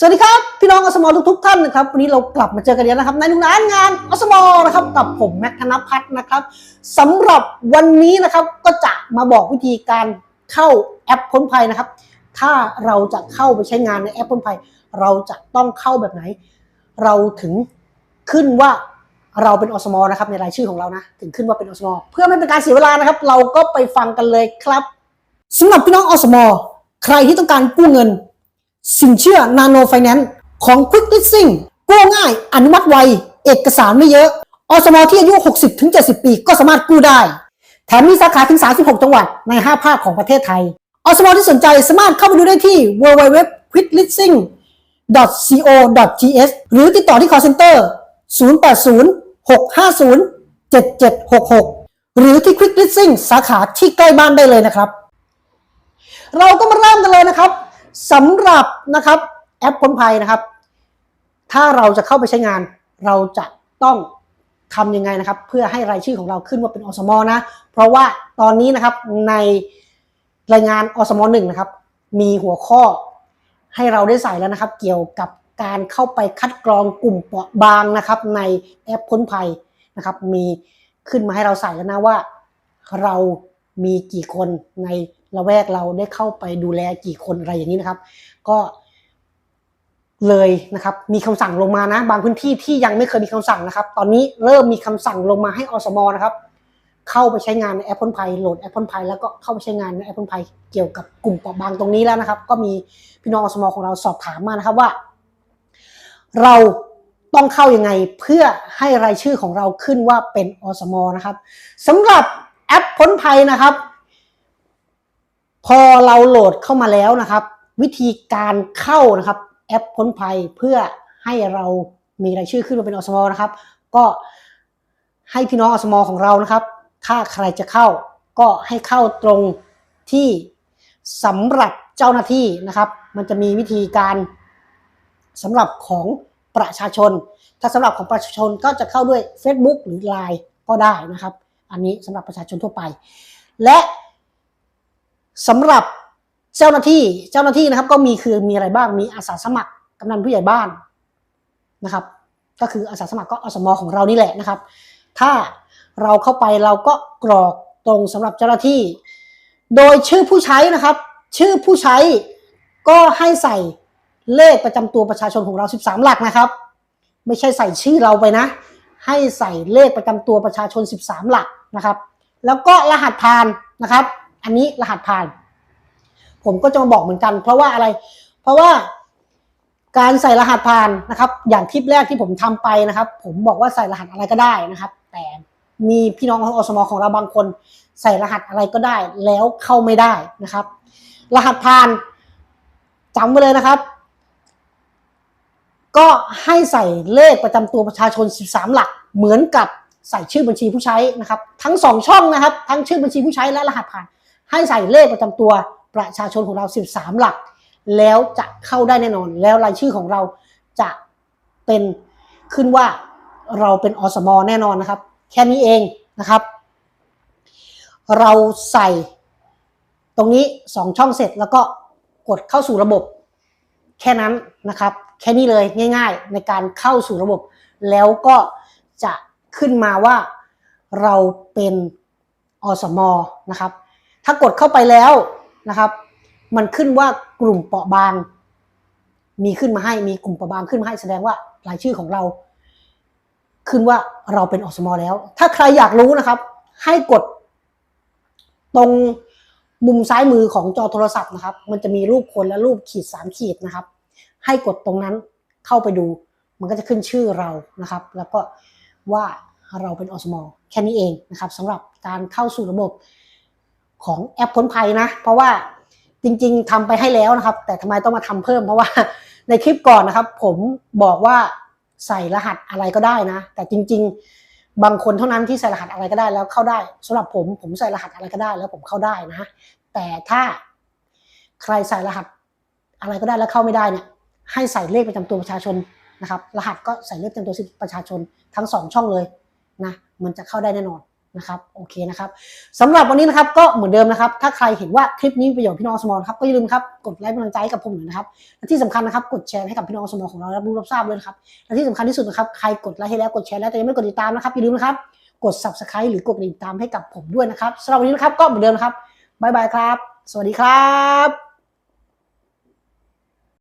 สวัสดีครับ พี่น้องอสมอทุกๆท่านนะครับวันนี้เรากลับมาเจอกันอีกแล้วนะครับ ในหนุ่มงานงานอสมอนะครับกับผมแม็กธนพัฒน์นะครับสำหรับวันนี้นะครับก็จะมาบอกวิธีการเข้าแอปพ้นภัยนะครับ ถ้าเราจะเข้าไปใช้งานในแอปพ้นภัย เราจะต้องเข้าแบบไหน เราถึงขึ้นว่าเราเป็นอสมอนะครับในรายชื่อของเรานะ ถึงขึ้นว่าเป็นอสมอเพื่อไม่เป็นการเสียเวลานะครับ เราก็ไปฟังกันเลยครับสำหรับพี่น้องอสมอใครที่ต้องการกู้เงิน สินเชื่อนาโนไฟแนนซ์ของ Quick Leasing กู้ง่ายอนุมัติไว เอกสารไม่เยอะอสมอที่อายุ 60-70 ปีก็สามารถกู้ได้ แถมมีสาขาถึง 36 จังหวัดใน 5 ภาคของประเทศไทยอสมอที่สนใจสามารถเข้าไปดูได้ที่ www.quickleasing.co.th หรือติดต่อที่ call center 080-650-7766 หรือที่ Quick Leasing สาขาที่ใกล้บ้านได้เลยนะครับ เราก็มาเริ่มกันเลยนะครับ สำหรับนะครับแอปพ้นภัยนะครับ ถ้าเราจะเข้าไปใช้งาน เราจะต้องทำยังไงนะครับ เพื่อให้รายชื่อของเราขึ้นว่าเป็นอสมอนะ เพราะว่าตอนนี้นะครับในรายงานอสมอหนึ่งนะครับ มีหัวข้อให้เราได้ใส่แล้วนะครับ เกี่ยวกับการเข้าไปคัดกรองกลุ่มเปราะบางนะครับ ในแอปพ้นภัยนะครับ มีขึ้นมาให้เราใส่แล้วนะว่า เรามีกี่คนใน ละแวกเราได้เข้าไปดูแลกี่คนอะไรอย่างนี้นะครับ ก็เลยนะครับ มีคำสั่งลงมานะ บางพื้นที่ที่ยังไม่เคยมีคำสั่งนะครับ ตอนนี้เริ่มมีคำสั่งลงมาให้อสมนะครับ เข้าไปใช้งานในแอปพลไพโหลดแอปพลไพแล้วก็เข้าไปใช้งานในแอปพลไพเกี่ยวกับกลุ่มเปราะบางตรงนี้แล้วนะครับ ก็มีพี่น้องอสมของเราสอบถามมานะครับว่า เราต้องเข้ายังไงเพื่อให้รายชื่อของเราขึ้นว่าเป็นอสมนะครับสำหรับแอปพ้นภัยนะครับ พอเราโหลดเข้ามาแล้วนะครับ วิธีการเข้านะครับแอปพ้นภัยเพื่อให้เรามีรายชื่อขึ้นมาเป็นอสมอนะครับ ก็ให้พี่น้องอสมอของเรานะครับ ถ้าใครจะเข้าก็ให้เข้าตรงที่สำหรับเจ้าหน้าที่นะครับ มันจะมีวิธีการสำหรับของประชาชน ถ้าสำหรับของประชาชนก็จะเข้าด้วย Facebook หรือ Line ก็ได้นะครับ อันนี้สำหรับประชาชนทั่วไป และ สำหรับเจ้าหน้าที่เจ้าหน้าที่นะครับ ก็มีคือมีอะไรบ้างมีอาสาสมัครกำนันผู้ใหญ่บ้านนะครับ ก็คืออาสาสมัครก็อสมอของเรานี่แหละนะครับ ถ้าเราเข้าไปเราก็กรอกตรงสำหรับเจ้าหน้าที่ โดยชื่อผู้ใช้นะครับ ชื่อผู้ใช้ก็ให้ใส่เลขประจำตัวประชาชนของเรา 13 หลักนะครับ ไม่ใช่ใส่ชื่อเราไปนะ ให้ใส่เลขประจำตัวประชาชน 13 หลักนะครับ แล้วก็รหัสผ่านนะครับ อันนี้รหัสผ่าน ผมก็จะมาบอกเหมือนกัน เพราะว่าอะไร เพราะว่าการใส่รหัสผ่านนะครับ อย่างคลิปแรกที่ผมทำไปนะครับ ผมบอกว่าใส่รหัสอะไรก็ได้นะครับ แต่มีพี่น้องของอสมของเราบางคน ใส่รหัสอะไรก็ได้ แล้วเข้าไม่ได้นะครับ รหัสผ่านจำไว้เลยนะครับ ก็ให้ใส่เลขประจำตัวประชาชน 13 หลัก เหมือนกับใส่ชื่อบัญชีผู้ใช้นะครับ ทั้งสองช่องนะครับ ทั้งชื่อบัญชีผู้ใช้และรหัสผ่าน ให้ใส่เลขประจำตัวประชาชนของเรา 13 หลัก แล้วจะเข้าได้แน่นอน แล้วรายชื่อของเราจะเป็นขึ้นว่าเราเป็นอสมแน่นอนนะครับ แค่นี้เองนะครับ เราใส่ตรงนี้สองช่องเสร็จแล้วก็กดเข้าสู่ระบบ แค่นั้นนะครับ แค่นี้เลยง่าย ๆ ในการเข้าสู่ระบบ แล้วก็จะขึ้นมาว่าเราเป็นอสมนะครับ ถ้ากดเข้าไปแล้วนะครับ มันขึ้นว่ากลุ่มเปราะบาง มีขึ้นมาให้มีกลุ่มเปราะบางขึ้นมาให้แสดงว่ารายชื่อของเรา ขึ้นว่าเราเป็นอสมอแล้ว ถ้าใครอยากรู้นะครับ ให้กด ตรงมุมซ้ายมือของจอโทรศัพท์นะครับ มันจะมีรูปคนและรูปขีดสามขีดนะครับ ให้กดตรงนั้นเข้าไปดู มันก็จะขึ้นชื่อเรานะครับ แล้วก็ว่าเราเป็นอสมอแค่นี้เองนะครับสำหรับการเข้าสู่ระบบ ของแอปพ้นภัยนะ เพราะว่าจริงๆทำไปให้แล้วนะครับ แต่ทำไมต้องมาทำเพิ่ม เพราะว่าในคลิปก่อนนะครับ ผมบอกว่าใส่รหัสอะไรก็ได้นะ แต่จริง ๆ บางคนเท่านั้นที่ใส่รหัสอะไรก็ได้แล้วเข้าได้สำหรับผมผมใส่รหัสอะไรก็ได้ แล้วผมเข้าได้นะ แต่ถ้าใครใส่รหัสอะไรก็ได้แล้วเข้าไม่ได้เนี่ยให้ใส่เลขประจำตัวประชาชนนะครับ รหัสก็ใส่เลขประจำตัวประชาชนทั้งสองช่องเลยนะมันจะเข้าได้แน่นอน นะครับโอเคนะครับสำหรับวันนี้นะครับก็เหมือนเดิมนะครับ ถ้าใครเห็นว่าคลิปนี้มีประโยชน์พี่น้องสมอครับก็อย่าลืมครับกดไลค์เป็นกำลังใจให้กับผมหน่อยนะครับและที่สำคัญนะครับกดแชร์ให้กับพี่น้องสมอของเรารับรู้รับทราบด้วยนะครับและที่สำคัญที่สุดนะครับใครกดไลค์ให้แล้วกดแชร์แล้วแต่ยังไม่กดติดตามนะครับอย่าลืมนะครับกด subscribe หรือกดติดตามให้กับผมด้วยนะครับสำหรับวันนี้นะครับก็เหมือนเดิมครับบ๊ายบายครับ สวัสดีครับ